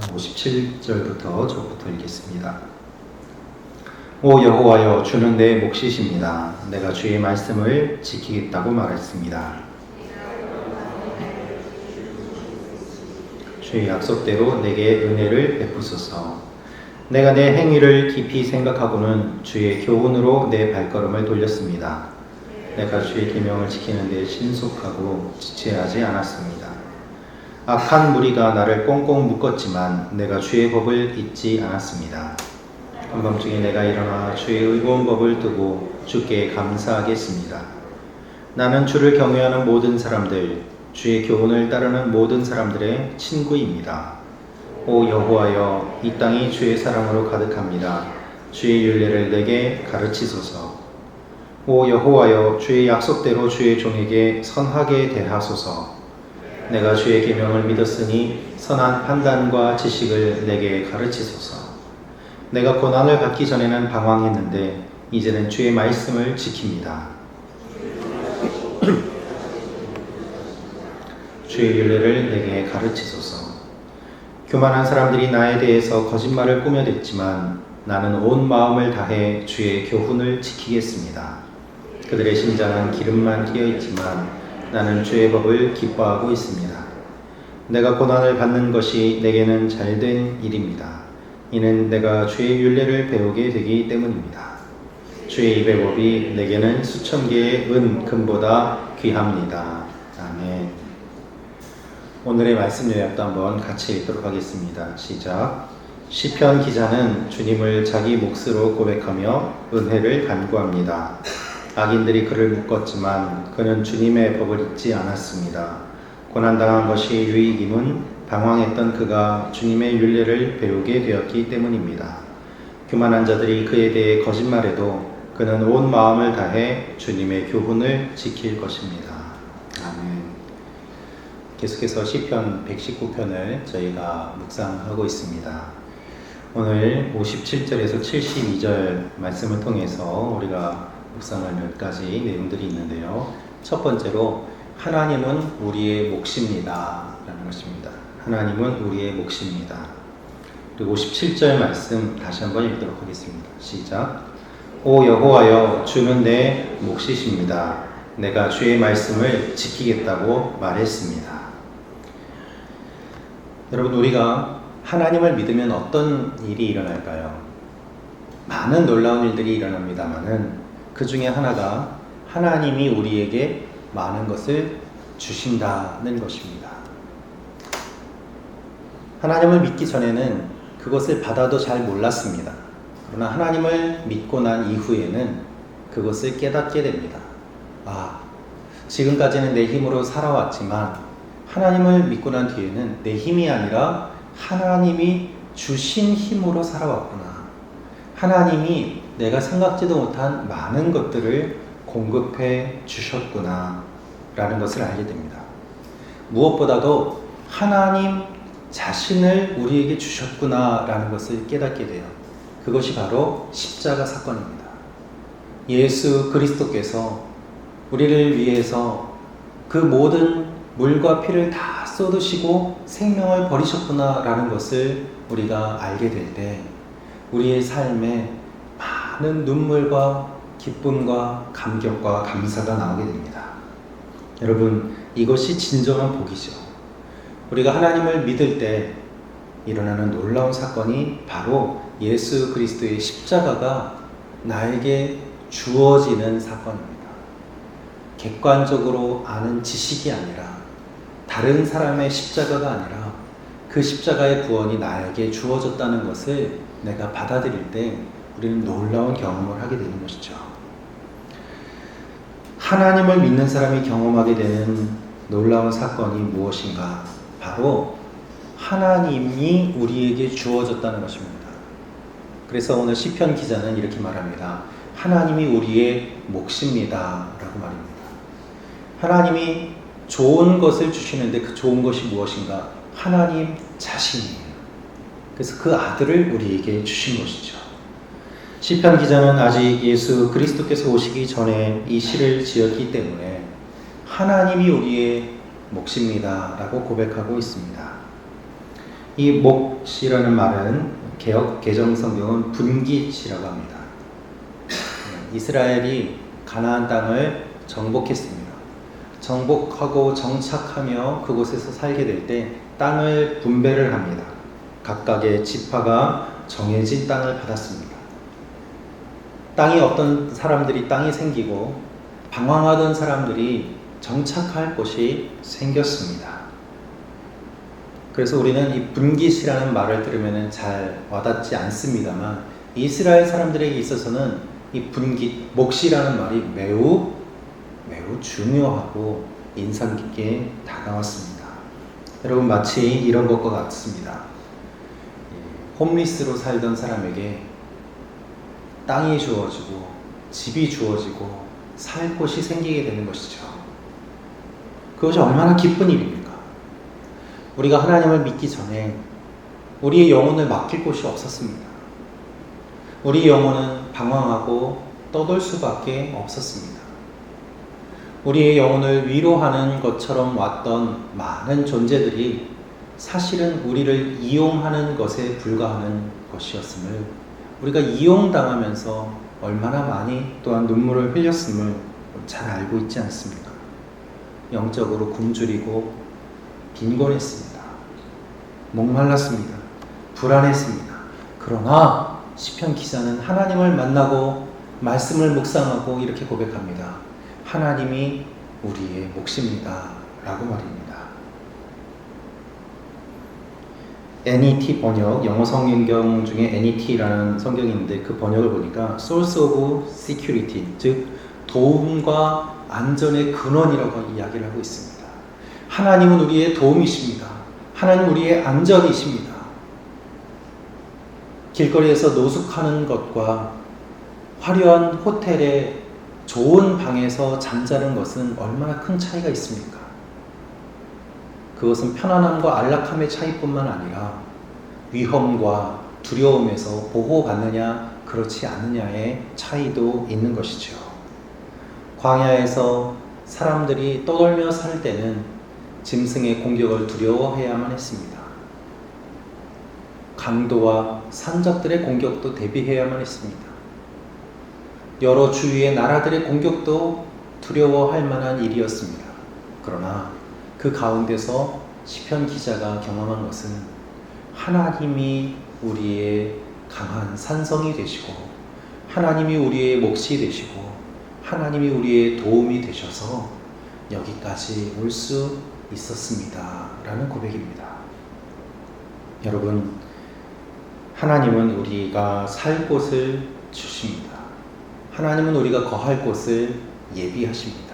57절부터 저부터 읽겠습니다. 오 여호와여 주는 내 몫이십니다. 내가 주의 말씀을 지키겠다고 말했습니다. 주의 약속대로 내게 은혜를 베푸소서. 내가 내 행위를 깊이 생각하고는 주의 교훈으로 내 발걸음을 돌렸습니다. 내가 주의 계명을 지키는 데 신속하고 지체하지 않았습니다. 악한 무리가 나를 꽁꽁 묶었지만 내가 주의 법을 잊지 않았습니다. 한밤중에 내가 일어나 주의 의로운 법을 두고 주께 감사하겠습니다. 나는 주를 경외하는 모든 사람들, 주의 교훈을 따르는 모든 사람들의 친구입니다. 오 여호와여, 이 땅이 주의 사랑으로 가득합니다. 주의 윤례를 내게 가르치소서. 오 여호와여, 주의 약속대로 주의 종에게 선하게 대하소서. 내가 주의 계명을 믿었으니 선한 판단과 지식을 내게 가르치소서. 내가 고난을 받기 전에는 방황했는데 이제는 주의 말씀을 지킵니다. 주의 윤례를 내게 가르치소서. 교만한 사람들이 나에 대해서 거짓말을 꾸며댔지만 나는 온 마음을 다해 주의 교훈을 지키겠습니다. 그들의 심장은 기름만 튀어 있지만 나는 주의 법을 기뻐하고 있습니다. 내가 고난을 받는 것이 내게는 잘된 일입니다. 이는 내가 주의 윤례를 배우게 되기 때문입니다. 주의 입의 법이 내게는 수천 개의 은 금보다 귀합니다. 아멘. 오늘의 말씀 요약도 한번 같이 읽도록 하겠습니다. 시작. 시편 기자는 주님을 자기 몫으로 고백하며 은혜를 간구합니다. 악인들이 그를 묶었지만 그는 주님의 법을 잊지 않았습니다. 고난당한 것이 유익임은 방황했던 그가 주님의 윤례를 배우게 되었기 때문입니다. 교만한 자들이 그에 대해 거짓말해도 그는 온 마음을 다해 주님의 교훈을 지킬 것입니다. 아멘. 계속해서 시편 119편을 저희가 묵상하고 있습니다. 오늘 57절에서 72절 말씀을 통해서 우리가 묵상할 몇 가지 내용들이 있는데요. 첫 번째로 하나님은 우리의 몫입니다. 라는 것입니다. 하나님은 우리의 몫입니다. 그리고 57절 말씀 다시 한번 읽도록 하겠습니다. 시작. 오 여호와여 주는 내 몫이십니다. 내가 주의 말씀을 지키겠다고 말했습니다. 여러분 우리가 하나님을 믿으면 어떤 일이 일어날까요? 많은 놀라운 일들이 일어납니다만은 그 중에 하나가 하나님이 우리에게 많은 것을 주신다는 것입니다. 하나님을 믿기 전에는 그것을 받아도 잘 몰랐습니다. 그러나 하나님을 믿고 난 이후에는 그것을 깨닫게 됩니다. 아, 지금까지는 내 힘으로 살아왔지만 하나님을 믿고 난 뒤에는 내 힘이 아니라 하나님이 주신 힘으로 살아왔구나. 하나님이 내가 생각지도 못한 많은 것들을 공급해 주셨구나. 라는 것을 알게 됩니다. 무엇보다도 하나님 자신을 우리에게 주셨구나. 라는 것을 깨닫게 돼요. 그것이 바로 십자가 사건입니다. 예수 그리스도께서 우리를 위해서 그 모든 물과 피를 다 쏟으시고 생명을 버리셨구나 라는 것을 우리가 알게 될 때 우리의 삶에 많은 눈물과 기쁨과 감격과 감사가 나오게 됩니다. 여러분, 이것이 진정한 복이죠. 우리가 하나님을 믿을 때 일어나는 놀라운 사건이 바로 예수 그리스도의 십자가가 나에게 주어지는 사건입니다. 객관적으로 아는 지식이 아니라 다른 사람의 십자가가 아니라 그 십자가의 구원이 나에게 주어졌다는 것을 내가 받아들일 때 우리는 놀라운 경험을 하게 되는 것이죠. 하나님을 믿는 사람이 경험하게 되는 놀라운 사건이 무엇인가? 바로 하나님이 우리에게 주어졌다는 것입니다. 그래서 오늘 시편 기자는 이렇게 말합니다. 하나님이 우리의 몫입니다라고 말입니다. 하나님이 좋은 것을 주시는데 그 좋은 것이 무엇인가? 하나님 자신이에요. 그래서 그 아들을 우리에게 주신 것이죠. 시편 기자는 아직 예수 그리스도께서 오시기 전에 이 시를 지었기 때문에 하나님이 우리의 몫입니다라고 고백하고 있습니다. 이 몫이라는 말은 개혁 개정 성경은 분깃이라고 합니다. 이스라엘이 가나안 땅을 정복했습니다. 정복하고 정착하며 그곳에서 살게 될 때 땅을 분배를 합니다. 각각의 지파가 정해진 땅을 받았습니다. 땅이 없던 사람들이 땅이 생기고 방황하던 사람들이 정착할 곳이 생겼습니다. 그래서 우리는 이 분깃이라는 말을 들으면 잘 와닿지 않습니다만 이스라엘 사람들에게 있어서는 이 분깃, 몫이라는 말이 매우 매우 중요하고 인상 깊게 다가왔습니다. 여러분 마치 이런 것과 같습니다. 홈리스로 살던 사람에게 땅이 주어지고 집이 주어지고 살 곳이 생기게 되는 것이죠. 그것이 얼마나 기쁜 일입니까? 우리가 하나님을 믿기 전에 우리의 영혼을 맡길 곳이 없었습니다. 우리 영혼은 방황하고 떠돌 수밖에 없었습니다. 우리의 영혼을 위로하는 것처럼 왔던 많은 존재들이 사실은 우리를 이용하는 것에 불과하는 것이었음을 우리가 이용당하면서 얼마나 많이 또한 눈물을 흘렸음을 잘 알고 있지 않습니까? 영적으로 굶주리고 빈곤했습니다. 목말랐습니다. 불안했습니다. 그러나 시편 기자는 하나님을 만나고 말씀을 묵상하고 이렇게 고백합니다. 하나님이 우리의 몫입니다. 라고 말입니다. NET 번역, 영어 성경 중에 NET라는 성경이 있는데 그 번역을 보니까 Source of Security, 즉 도움과 안전의 근원이라고 이야기를 하고 있습니다. 하나님은 우리의 도움이십니다. 하나님 우리의 안전이십니다. 길거리에서 노숙하는 것과 화려한 호텔에 좋은 방에서 잠자는 것은 얼마나 큰 차이가 있습니까? 그것은 편안함과 안락함의 차이뿐만 아니라 위험과 두려움에서 보호받느냐 그렇지 않느냐의 차이도 있는 것이죠. 광야에서 사람들이 떠돌며 살 때는 짐승의 공격을 두려워해야만 했습니다. 강도와 산적들의 공격도 대비해야만 했습니다. 여러 주위의 나라들의 공격도 두려워할 만한 일이었습니다. 그러나 그 가운데서 시편 기자가 경험한 것은 하나님이 우리의 강한 산성이 되시고 하나님이 우리의 몫이 되시고 하나님이 우리의 도움이 되셔서 여기까지 올 수 있었습니다. 라는 고백입니다. 여러분, 하나님은 우리가 살 곳을 주십니다. 하나님은 우리가 거할 곳을 예비하십니다.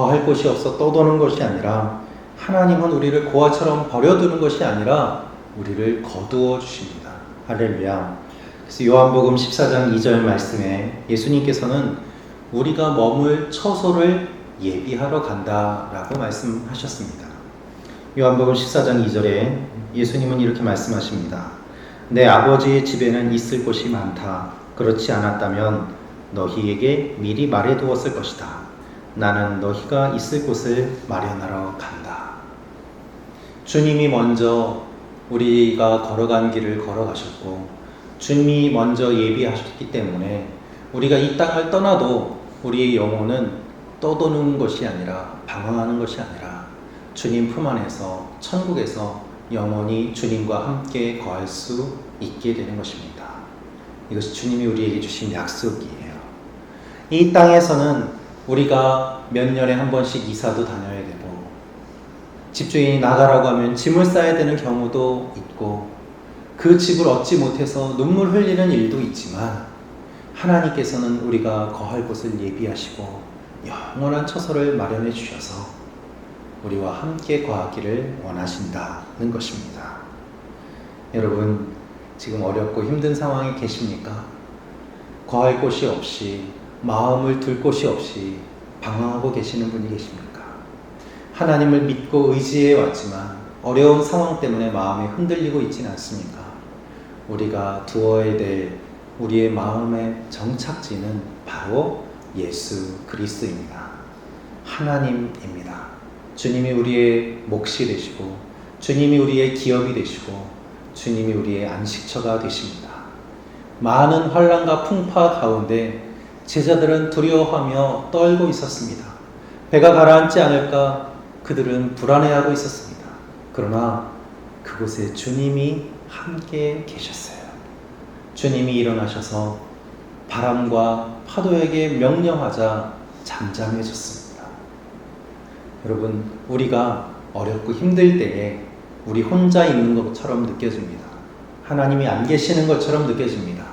거할 곳이 없어 떠도는 것이 아니라 하나님은 우리를 고아처럼 버려두는 것이 아니라 우리를 거두어 주십니다. 할렐루야. 그래서 요한복음 14장 2절 말씀에 예수님께서는 우리가 머물 처소를 예비하러 간다라고 말씀하셨습니다. 요한복음 14장 2절에 예수님은 이렇게 말씀하십니다. 내 아버지의 집에는 있을 곳이 많다. 그렇지 않았다면 너희에게 미리 말해 두었을 것이다. 나는 너희가 있을 곳을 마련하러 간다. 주님이 먼저 우리가 걸어간 길을 걸어가셨고, 주님이 먼저 예비하셨기 때문에 우리가 이 땅을 떠나도 우리의 영혼은 떠도는 것이 아니라 방황하는 것이 아니라 주님 품 안에서 천국에서 영원히 주님과 함께 거할 수 있게 되는 것입니다. 이것이 주님이 우리에게 주신 약속이에요. 이 땅에서는 우리가 몇 년에 한 번씩 이사도 다녀야 되고 집주인이 나가라고 하면 짐을 싸야 되는 경우도 있고 그 집을 얻지 못해서 눈물 흘리는 일도 있지만 하나님께서는 우리가 거할 곳을 예비하시고 영원한 처소를 마련해 주셔서 우리와 함께 거하기를 원하신다는 것입니다. 여러분, 지금 어렵고 힘든 상황에 계십니까? 거할 곳이 없이, 마음을 둘 곳이 없이 방황하고 계시는 분이 계십니까? 하나님을 믿고 의지해 왔지만 어려운 상황 때문에 마음이 흔들리고 있지는 않습니까? 우리가 두어야 될 우리의 마음의 정착지는 바로 예수 그리스도입니다. 하나님입니다. 주님이 우리의 몫이 되시고 주님이 우리의 기업이 되시고 주님이 우리의 안식처가 되십니다. 많은 환란과 풍파 가운데 제자들은 두려워하며 떨고 있었습니다. 배가 가라앉지 않을까 그들은 불안해하고 있었습니다. 그러나 그곳에 주님이 함께 계셨어요. 주님이 일어나셔서 바람과 파도에게 명령하자 잠잠해졌습니다. 여러분, 우리가 어렵고 힘들 때에 우리 혼자 있는 것처럼 느껴집니다. 하나님이 안 계시는 것처럼 느껴집니다.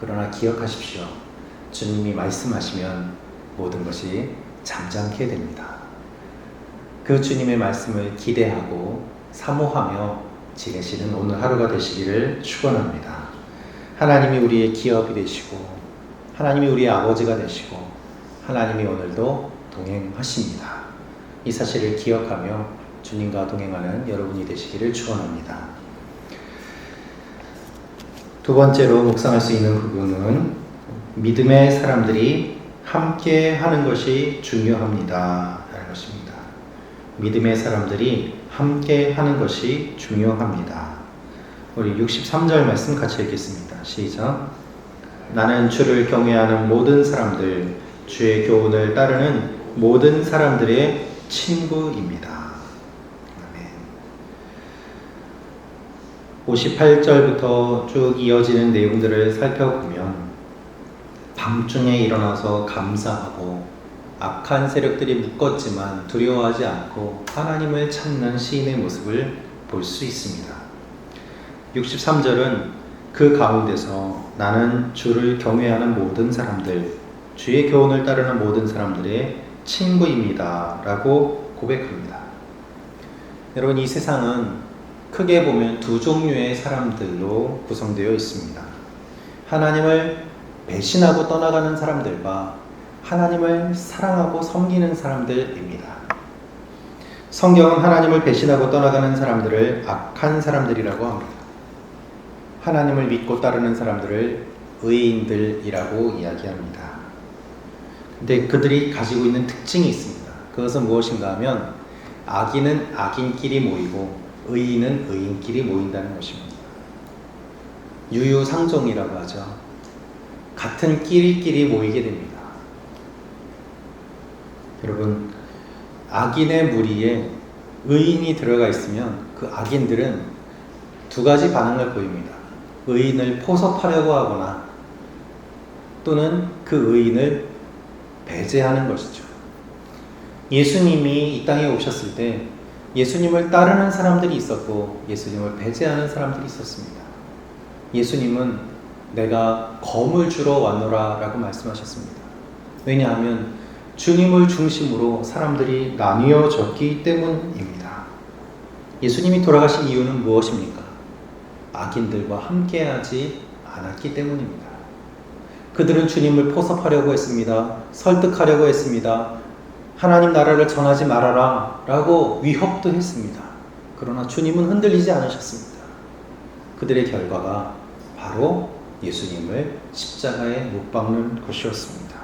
그러나 기억하십시오. 주님이 말씀하시면 모든 것이 잠잠게 됩니다. 그 주님의 말씀을 기대하고 사모하며 지내시는 오늘 하루가 되시기를 축원합니다. 하나님이 우리의 기업이 되시고 하나님이 우리의 아버지가 되시고 하나님이 오늘도 동행하십니다. 이 사실을 기억하며 주님과 동행하는 여러분이 되시기를 축원합니다. 두 번째로 묵상할 수 있는 부분은 믿음의 사람들이 함께 하는 것이 중요합니다. 라는 것입니다. 믿음의 사람들이 함께 하는 것이 중요합니다. 우리 63절 말씀 같이 읽겠습니다. 시작. 나는 주를 경외하는 모든 사람들, 주의 교훈을 따르는 모든 사람들의 친구입니다. 아멘. 58절부터 쭉 이어지는 내용들을 살펴보면 밤중에 일어나서 감사하고 악한 세력들이 묶었지만 두려워하지 않고 하나님을 찾는 시인의 모습을 볼 수 있습니다. 63절은 그 가운데서 나는 주를 경외하는 모든 사람들, 주의 교훈을 따르는 모든 사람들의 친구입니다. 라고 고백합니다. 여러분, 이 세상은 크게 보면 두 종류의 사람들로 구성되어 있습니다. 하나님을 배신하고 떠나가는 사람들과 하나님을 사랑하고 섬기는 사람들입니다. 성경은 하나님을 배신하고 떠나가는 사람들을 악한 사람들이라고 합니다. 하나님을 믿고 따르는 사람들을 의인들이라고 이야기합니다. 근데 그들이 가지고 있는 특징이 있습니다. 그것은 무엇인가 하면 악인은 악인끼리 모이고 의인은 의인끼리 모인다는 것입니다. 유유상종이라고 하죠. 같은 끼리끼리 모이게 됩니다. 여러분, 악인의 무리에 의인이 들어가 있으면 그 악인들은 두 가지 반응을 보입니다. 의인을 포섭하려고 하거나 또는 그 의인을 배제하는 것이죠. 예수님이 이 땅에 오셨을 때 예수님을 따르는 사람들이 있었고 예수님을 배제하는 사람들이 있었습니다. 예수님은 내가 검을 주러 왔노라 라고 말씀하셨습니다. 왜냐하면 주님을 중심으로 사람들이 나뉘어졌기 때문입니다. 예수님이 돌아가신 이유는 무엇입니까? 악인들과 함께하지 않았기 때문입니다. 그들은 주님을 포섭하려고 했습니다. 설득하려고 했습니다. 하나님 나라를 전하지 말아라 라고 위협도 했습니다. 그러나 주님은 흔들리지 않으셨습니다. 그들의 결과가 바로 예수님을 십자가에 못 박는 것이었습니다.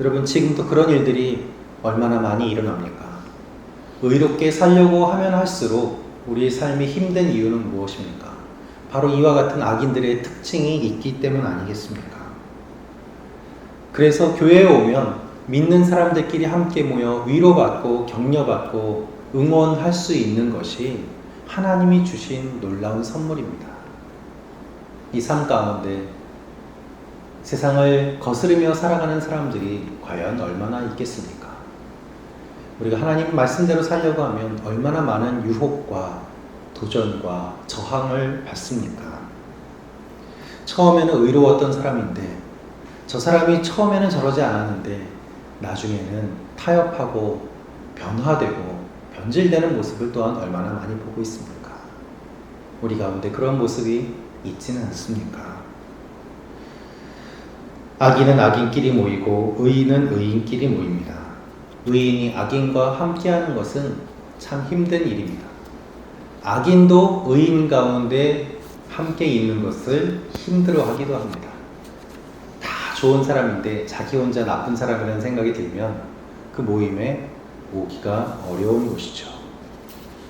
여러분, 지금도 그런 일들이 얼마나 많이 일어납니까? 의롭게 살려고 하면 할수록 우리의 삶이 힘든 이유는 무엇입니까? 바로 이와 같은 악인들의 특징이 있기 때문 아니겠습니까? 그래서 교회에 오면 믿는 사람들끼리 함께 모여 위로받고 격려받고 응원할 수 있는 것이 하나님이 주신 놀라운 선물입니다. 이 삶 가운데 세상을 거스르며 살아가는 사람들이 과연 얼마나 있겠습니까? 우리가 하나님 말씀대로 살려고 하면 얼마나 많은 유혹과 도전과 저항을 받습니까? 처음에는 의로웠던 사람인데 저 사람이 처음에는 저러지 않았는데 나중에는 타협하고 변화되고 변질되는 모습을 또한 얼마나 많이 보고 있습니까? 우리 가운데 그런 모습이 있지는 않습니까? 악인은 악인끼리 모이고 의인은 의인끼리 모입니다. 의인이 악인과 함께하는 것은 참 힘든 일입니다. 악인도 의인 가운데 함께 있는 것을 힘들어하기도 합니다. 다 좋은 사람인데 자기 혼자 나쁜 사람이라는 생각이 들면 그 모임에 오기가 어려운 것이죠.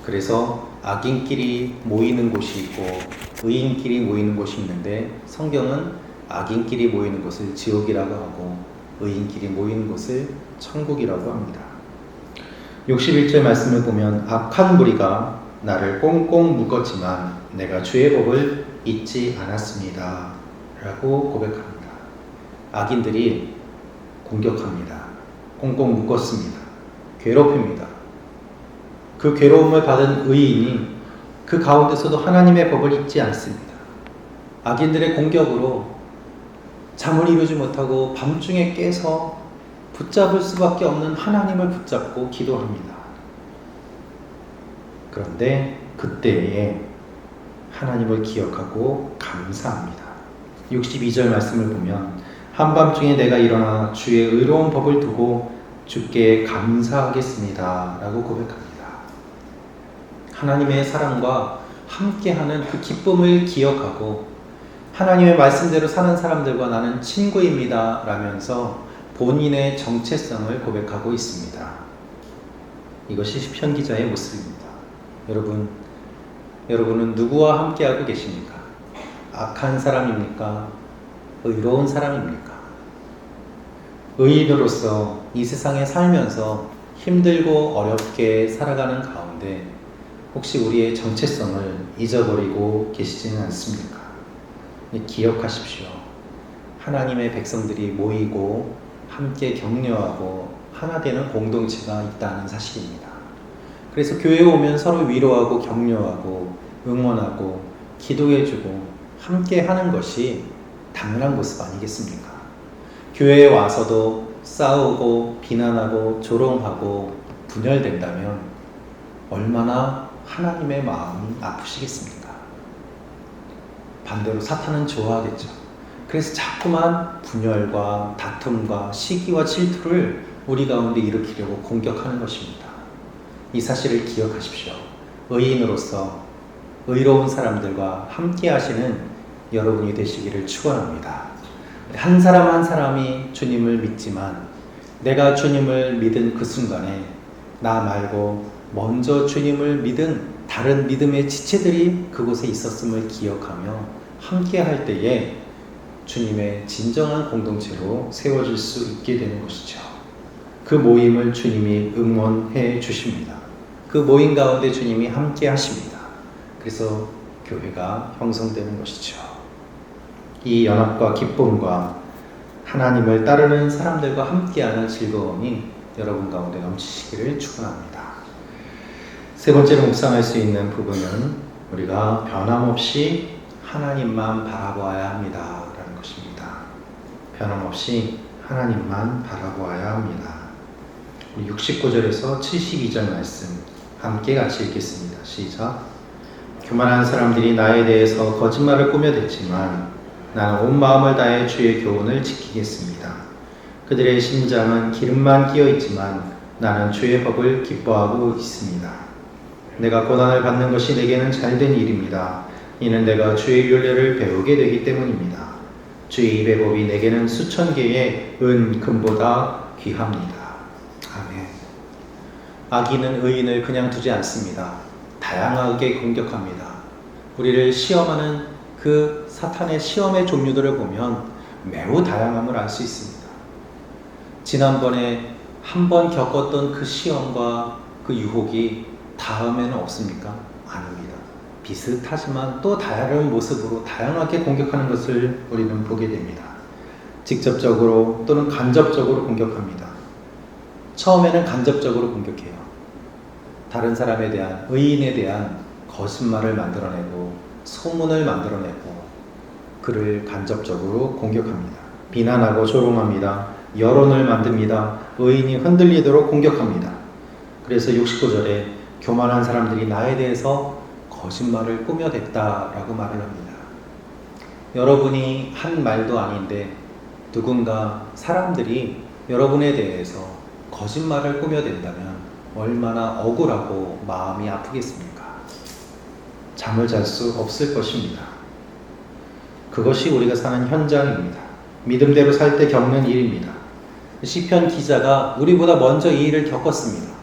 그래서 악인끼리 모이는 곳이 있고 의인끼리 모이는 곳이 있는데 성경은 악인끼리 모이는 곳을 지옥이라고 하고 의인끼리 모이는 곳을 천국이라고 합니다. 61절 말씀을 보면 악한 무리가 나를 꽁꽁 묶었지만 내가 주의 법을 잊지 않았습니다. 라고 고백합니다. 악인들이 공격합니다. 꽁꽁 묶었습니다. 괴롭힙니다. 그 괴로움을 받은 의인이 그 가운데서도 하나님의 법을 잊지 않습니다. 악인들의 공격으로 잠을 이루지 못하고 밤중에 깨서 붙잡을 수밖에 없는 하나님을 붙잡고 기도합니다. 그런데 그때에 하나님을 기억하고 감사합니다. 62절 말씀을 보면 한밤중에 내가 일어나 주의 의로운 법을 두고 주께 감사하겠습니다. 라고 고백합니다. 하나님의 사랑과 함께하는 그 기쁨을 기억하고 하나님의 말씀대로 사는 사람들과 나는 친구입니다. 라면서 본인의 정체성을 고백하고 있습니다. 이것이 시편 기자의 모습입니다. 여러분, 여러분은 누구와 함께하고 계십니까? 악한 사람입니까? 의로운 사람입니까? 의인으로서 이 세상에 살면서 힘들고 어렵게 살아가는 가운데 혹시 우리의 정체성을 잊어버리고 계시지는 않습니까? 기억하십시오. 하나님의 백성들이 모이고 함께 격려하고 하나 되는 공동체가 있다는 사실입니다. 그래서 교회에 오면 서로 위로하고 격려하고 응원하고 기도해주고 함께 하는 것이 당연한 모습 아니겠습니까? 교회에 와서도 싸우고 비난하고 조롱하고 분열된다면 얼마나 하나님의 마음이 아프시겠습니까? 반대로 사탄은 좋아하겠죠. 그래서 자꾸만 분열과 다툼과 시기와 질투를 우리 가운데 일으키려고 공격하는 것입니다. 이 사실을 기억하십시오. 의인으로서 의로운 사람들과 함께 하시는 여러분이 되시기를 축원합니다. 한 사람 한 사람이 주님을 믿지만 내가 주님을 믿은 그 순간에 나 말고 먼저 주님을 믿은 다른 믿음의 지체들이 그곳에 있었음을 기억하며 함께 할 때에 주님의 진정한 공동체로 세워질 수 있게 되는 것이죠. 그 모임을 주님이 응원해 주십니다. 그 모임 가운데 주님이 함께 하십니다. 그래서 교회가 형성되는 것이죠. 이 연합과 기쁨과 하나님을 따르는 사람들과 함께하는 즐거움이 여러분 가운데 넘치시기를 축원합니다. 세 번째로 묵상할 수 있는 부분은 우리가 변함없이 하나님만 바라보아야 합니다. 라는 것입니다. 변함없이 하나님만 바라보아야 합니다. 69절에서 72절 말씀 함께 같이 읽겠습니다. 시작. 교만한 사람들이 나에 대해서 거짓말을 꾸며댔지만 나는 온 마음을 다해 주의 교훈을 지키겠습니다. 그들의 심장은 기름만 끼어 있지만 나는 주의 법을 기뻐하고 있습니다. 내가 고난을 받는 것이 내게는 잘된 일입니다. 이는 내가 주의 윤례를 배우게 되기 때문입니다. 주의 입의 법이 내게는 수천 개의 은 금보다 귀합니다. 아멘. 악인은 의인을 그냥 두지 않습니다. 다양하게 공격합니다. 우리를 시험하는 그 사탄의 시험의 종류들을 보면 매우 다양함을 알 수 있습니다. 지난번에 한 번 겪었던 그 시험과 그 유혹이 다음에는 없습니까? 아닙니다. 비슷하지만 또 다양한 모습으로 다양하게 공격하는 것을 우리는 보게 됩니다. 직접적으로 또는 간접적으로 공격합니다. 처음에는 간접적으로 공격해요. 다른 사람에 대한 의인에 대한 거짓말을 만들어내고 소문을 만들어내고 그를 간접적으로 공격합니다. 비난하고 조롱합니다. 여론을 만듭니다. 의인이 흔들리도록 공격합니다. 그래서 69절에 교만한 사람들이 나에 대해서 거짓말을 꾸며댔다라고 말을 합니다. 여러분이 한 말도 아닌데 누군가 사람들이 여러분에 대해서 거짓말을 꾸며댄다면 얼마나 억울하고 마음이 아프겠습니까? 잠을 잘 수 없을 것입니다. 그것이 우리가 사는 현장입니다. 믿음대로 살 때 겪는 일입니다. 시편 기자가 우리보다 먼저 이 일을 겪었습니다.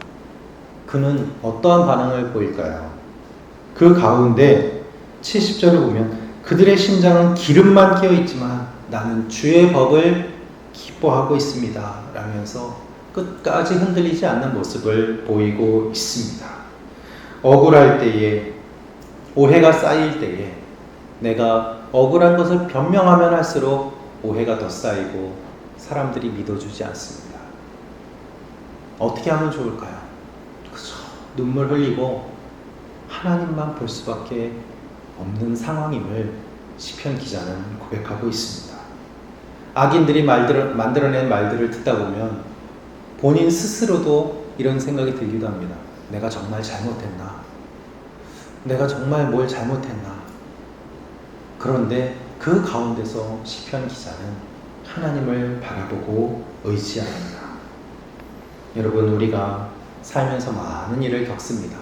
그는 어떠한 반응을 보일까요? 그 가운데 70절을 보면 그들의 심장은 기름만 끼어 있지만 나는 주의 법을 기뻐하고 있습니다. 라면서 끝까지 흔들리지 않는 모습을 보이고 있습니다. 억울할 때에 오해가 쌓일 때에 내가 억울한 것을 변명하면 할수록 오해가 더 쌓이고 사람들이 믿어주지 않습니다. 어떻게 하면 좋을까요? 눈물 흘리고 하나님만 볼 수밖에 없는 상황임을 시편 기자는 고백하고 있습니다. 악인들이 말들, 만들어낸 말들을 듣다 보면 본인 스스로도 이런 생각이 들기도 합니다. 내가 정말 잘못했나? 내가 정말 뭘 잘못했나? 그런데 그 가운데서 시편 기자는 하나님을 바라보고 의지합니다. 여러분 우리가 살면서 많은 일을 겪습니다.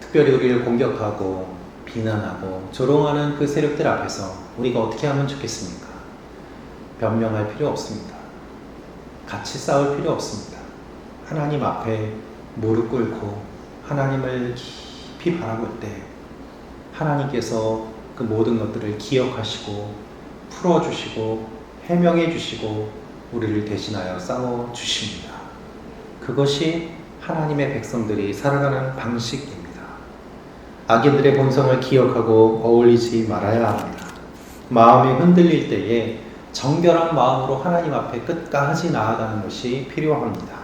특별히 우리를 공격하고 비난하고 조롱하는 그 세력들 앞에서 우리가 어떻게 하면 좋겠습니까? 변명할 필요 없습니다. 같이 싸울 필요 없습니다. 하나님 앞에 무릎 꿇고 하나님을 깊이 바라볼 때 하나님께서 그 모든 것들을 기억하시고 풀어주시고 해명해 주시고 우리를 대신하여 싸워 주십니다. 그것이 하나님의 백성들이 살아가는 방식입니다. 악인들의 본성을 기억하고 어울리지 말아야 합니다. 마음이 흔들릴 때에 정결한 마음으로 하나님 앞에 끝까지 나아가는 것이 필요합니다.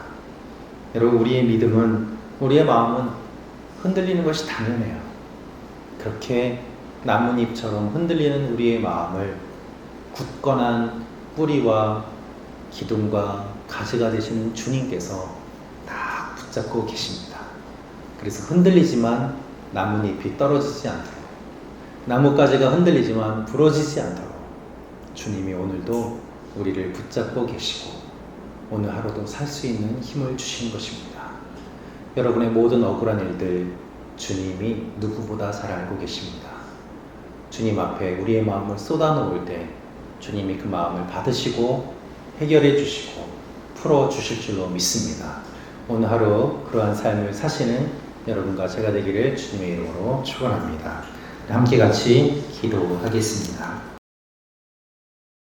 여러분, 우리의 믿음은, 우리의 마음은 흔들리는 것이 당연해요. 그렇게 나뭇잎처럼 흔들리는 우리의 마음을 굳건한 뿌리와 기둥과 가지가 되시는 주님께서 다 붙잡고 계십니다. 그래서 흔들리지만 나뭇잎이 떨어지지 않도록 나뭇가지가 흔들리지만 부러지지 않도록 주님이 오늘도 우리를 붙잡고 계시고 오늘 하루도 살 수 있는 힘을 주신 것입니다. 여러분의 모든 억울한 일들 주님이 누구보다 잘 알고 계십니다. 주님 앞에 우리의 마음을 쏟아놓을 때 주님이 그 마음을 받으시고 해결해 주시고 풀어 주실 줄로 믿습니다. 오늘 하루 그러한 삶을 사시는 여러분과 제가 되기를 주님의 이름으로 축원합니다. 함께 같이 기도하겠습니다.